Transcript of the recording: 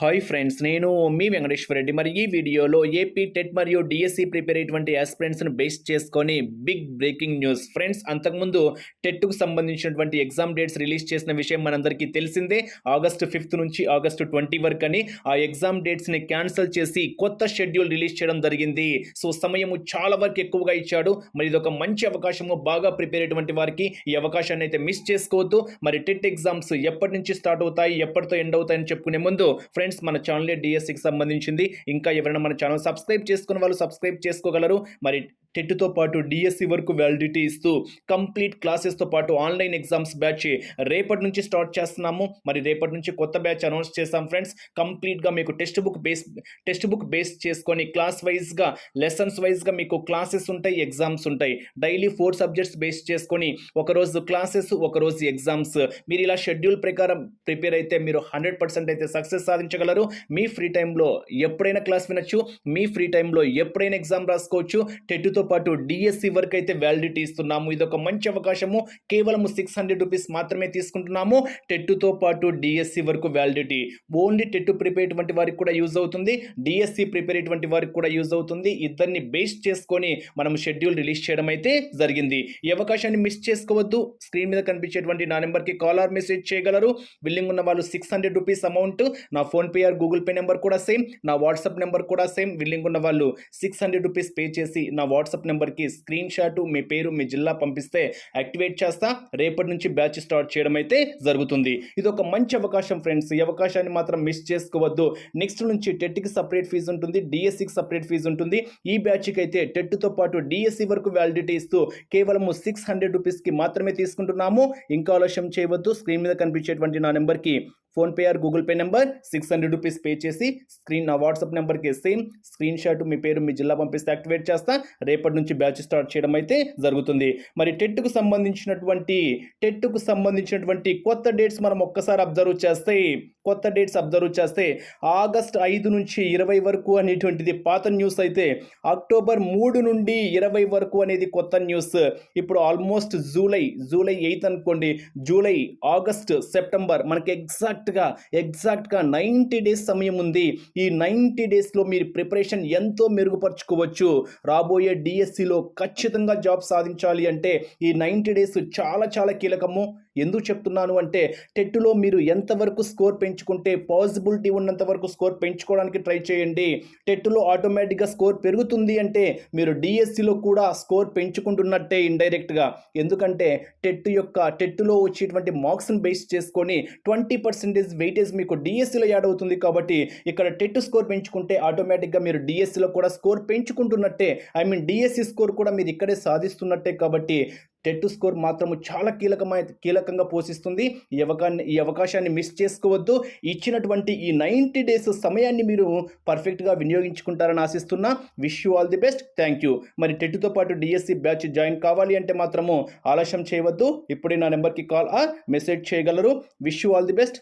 Hi friends నేను మీ వెంకటేశ్వర రెడ్డి. మరి ఈ వీడియోలో ఏపీ టెట్ మరియు డిఎస్సి ప్రిపేర్ అయ్యేటువంటి ఆస్పిరెంట్స్ను బేస్ చేసుకొని బిగ్ బ్రేకింగ్ న్యూస్ ఫ్రెండ్స్ అంతకుముందు టెట్కు సంబంధించినటువంటి ఎగ్జామ్ డేట్స్ రిలీజ్ చేసిన విషయం మనందరికీ తెలిసిందే. ఆగస్టు ఫిఫ్త్ నుంచి ఆగస్టు ట్వంటీ వరకు అని ఆ ఎగ్జామ్ డేట్స్ని క్యాన్సిల్ చేసి కొత్త షెడ్యూల్ రిలీజ్ చేయడం జరిగింది. సో సమయము చాలా వరకు ఎక్కువగా ఇచ్చాడు. మరి ఇది ఒక మంచి అవకాశము. బాగా ప్రిపేర్ అయ్యేటువంటి వారికి ఈ అవకాశాన్ని అయితే మిస్ చేసుకోవద్దు. మరి టెట్ ఎగ్జామ్స్ ఎప్పటి నుంచి స్టార్ట్ అవుతాయి? ఎప్పటితో ఎండ్ అవుతాయని చెప్పుకునే ముందు ఫ్రెండ్స్ మన ఛానల్ డిఎస్సికి సంబంధించింది. ఇంకా ఎవరైనా మన ఛానల్ సబ్స్క్రైబ్ చేసుకున్న వాళ్ళు సబ్స్క్రైబ్ చేసుకోగలరు. మరి టెట్తో పాటు డిఎస్సి వరకు వ్యాలిడిటీ ఇస్తూ కంప్లీట్ క్లాసెస్తో పాటు ఆన్లైన్ ఎగ్జామ్స్ బ్యాచ్ రేపటి నుంచి స్టార్ట్ చేస్తున్నాము. మరి రేపటి నుంచి కొత్త బ్యాచ్ అనౌన్స్ చేస్తాం ఫ్రెండ్స్. కంప్లీట్గా మీకు text book base text book base చేసుకొని క్లాస్ వైజ్గా లెసన్స్ వైజ్గా మీకు క్లాసెస్ ఉంటాయి ఎగ్జామ్స్ ఉంటాయి. డైలీ ఫోర్ సబ్జెక్ట్స్ బేస్ చేసుకొని ఒకరోజు క్లాసెస్ ఒకరోజు ఎగ్జామ్స్. మీరు ఇలా షెడ్యూల్ ప్రకారం ప్రిపేర్ అయితే మీరు హండ్రెడ్ పర్సెంట్ అయితే సక్సెస్ సాధించగలరు. మీ ఫ్రీ టైంలో ఎప్పుడైనా క్లాస్ వినొచ్చు. మీ ఫ్రీ టైంలో ఎప్పుడైనా ఎగ్జామ్ రాసుకోవచ్చు. టెట్తో పాటు డిఎస్సి వరకు అయితే వ్యాలిడిటీ ఇస్తున్నాము. ఇది ఒక మంచి అవకాశము. కేవలం సిక్స్ హండ్రెడ్ రూపీస్ మాత్రమే తీసుకుంటున్నాము. టెట్తో పాటు డిఎస్సి వరకు వ్యాలిడిటీ ఓన్లీ టెట్ ప్రిపేర్ వంటి వారికి కూడా యూజ్ అవుతుంది. డిఎస్సి ప్రిపేర్ అయ్యేటువంటి వారికి కూడా యూజ్ అవుతుంది. ఇద్దరిని బేస్ చేసుకొని మనం షెడ్యూల్ రిలీజ్ చేయడం అయితే జరిగింది. ఈ అవకాశాన్ని మిస్ చేసుకోవద్దు. స్క్రీన్ మీద కనిపించేటువంటి నా నెంబర్కి కాల్ ఆర్ మెసేజ్ చేయగలరు. బిల్లింగ్ ఉన్న వాళ్ళు సిక్స్ హండ్రెడ్ రూపీస్ అమౌంట్ నా PhonePe or Google Pay number కూడా సేమ్ నా వాట్సాప్ నెంబర్ కూడా సేమ్ బిల్లింగ్ ఉన్న వాళ్ళు సిక్స్ హండ్రెడ్ రూపీస్ పే చేసి నా వాట్సాప్ నెంబర్కి స్క్రీన్ షాట్ మీ పేరు మీ జిల్లా పంపిస్తే యాక్టివేట్ చేస్తా. రేపటి నుంచి బ్యాచ్ స్టార్ట్ చేయడం అయితే జరుగుతుంది. ఇది ఒక మంచి అవకాశం ఫ్రెండ్స్. ఈ అవకాశాన్ని మాత్రం మిస్ చేసుకోవద్దు. నెక్స్ట్ నుంచి టెట్కి సపరేట్ ఫీజు ఉంటుంది. డిఎస్సికి సపరేట్ ఫీజు ఉంటుంది. ఈ బ్యాచ్కి అయితే టెట్తో పాటు డిఎస్సి వరకు వ్యాలిడిటీ ఇస్తూ కేవలం సిక్స్ హండ్రెడ్ రూపీస్కి మాత్రమే తీసుకుంటున్నాము. ఇంకా ఆలస్యం చేయవద్దు. స్క్రీన్ మీద కనిపించేటువంటి నా నెంబర్కి PhonePe or Google Pay number six hundred rupees pay చేసి స్క్రీన్ నా వాట్సాప్ నెంబర్కి సేమ్ స్క్రీన్ షాట్ మీ పేరు మీ జిల్లా పంపిస్తే యాక్టివేట్ చేస్తా. రేపటి నుంచి బ్యాచ్ స్టార్ట్ చేయడం అయితే జరుగుతుంది. మరి టెట్కు సంబంధించినటువంటి టెట్కు సంబంధించినటువంటి కొత్త డేట్స్ మనం ఒక్కసారి అబ్జర్వ్ చేస్తే కొత్త డేట్స్ అబ్జర్వ్ చేస్తే ఆగస్ట్ ఐదు నుంచి ఇరవై వరకు అనేటువంటిది పాత న్యూస్ అయితే అక్టోబర్ మూడు నుండి ఇరవై వరకు అనేది కొత్త న్యూస్. ఇప్పుడు ఆల్మోస్ట్ జూలై జూలై ఎయిత్ అనుకోండి జూలై ఆగస్ట్ సెప్టెంబర్ మనకి ఎగ్జాక్ట్గా ఎగ్జాక్ట్గా నైంటీ డేస్ సమయం ఉంది. ఈ నైంటీ డేస్లో మీరు ప్రిపరేషన్ ఎంతో మెరుగుపరుచుకోవచ్చు. రాబోయే డిఎస్సిలో ఖచ్చితంగా జాబ్ సాధించాలి అంటే ఈ నైంటీ డేస్ చాలా చాలా కీలకము. ఎందుకు చెప్తున్నాను అంటే టెట్లో మీరు ఎంతవరకు స్కోర్ పెంచుకుంటే పాసిబిలిటీ ఉన్నంత వరకు స్కోర్ పెంచుకోవడానికి ట్రై చేయండి. టెట్లో ఆటోమేటిక్గా స్కోర్ పెరుగుతుంది అంటే మీరు డిఎస్సిలో కూడా స్కోర్ పెంచుకుంటున్నట్టే ఇండైరెక్ట్గా. ఎందుకంటే టెట్ యొక్క టెట్లో వచ్చేటువంటి మార్క్స్ని బేస్ చేసుకొని ట్వంటీ పర్సెంటేజ్ వెయిటేజ్ మీకు డిఎస్సిలో యాడ్ అవుతుంది కాబట్టి ఇక్కడ టెట్ స్కోర్ పెంచుకుంటే ఆటోమేటిక్గా మీరు డిఎస్సిలో కూడా స్కోర్ పెంచుకుంటున్నట్టే. ఐ మీన్ డిఎస్సి స్కోర్ కూడా మీరు ఇక్కడే సాధిస్తున్నట్టే కాబట్టి టెట్ స్కోర్ మాత్రము చాలా కీలకమై కీలకంగా పోషిస్తుంది. ఈ అవకాన్ని ఈ అవకాశాన్ని మిస్ చేసుకోవద్దు. ఇచ్చినటువంటి ఈ నైంటీ డేస్ సమయాన్ని మీరు పర్ఫెక్ట్గా వినియోగించుకుంటారని ఆశిస్తున్నా. Wish you all the best. Thank you. మరి టెట్తో పాటు డిఎస్సి బ్యాచ్ జాయిన్ కావాలి అంటే మాత్రము ఆలస్యం చేయవద్దు. ఇప్పుడే నా నెంబర్కి కాల్ ఆర్ మెసేజ్ చేయగలరు. Wish you all the best.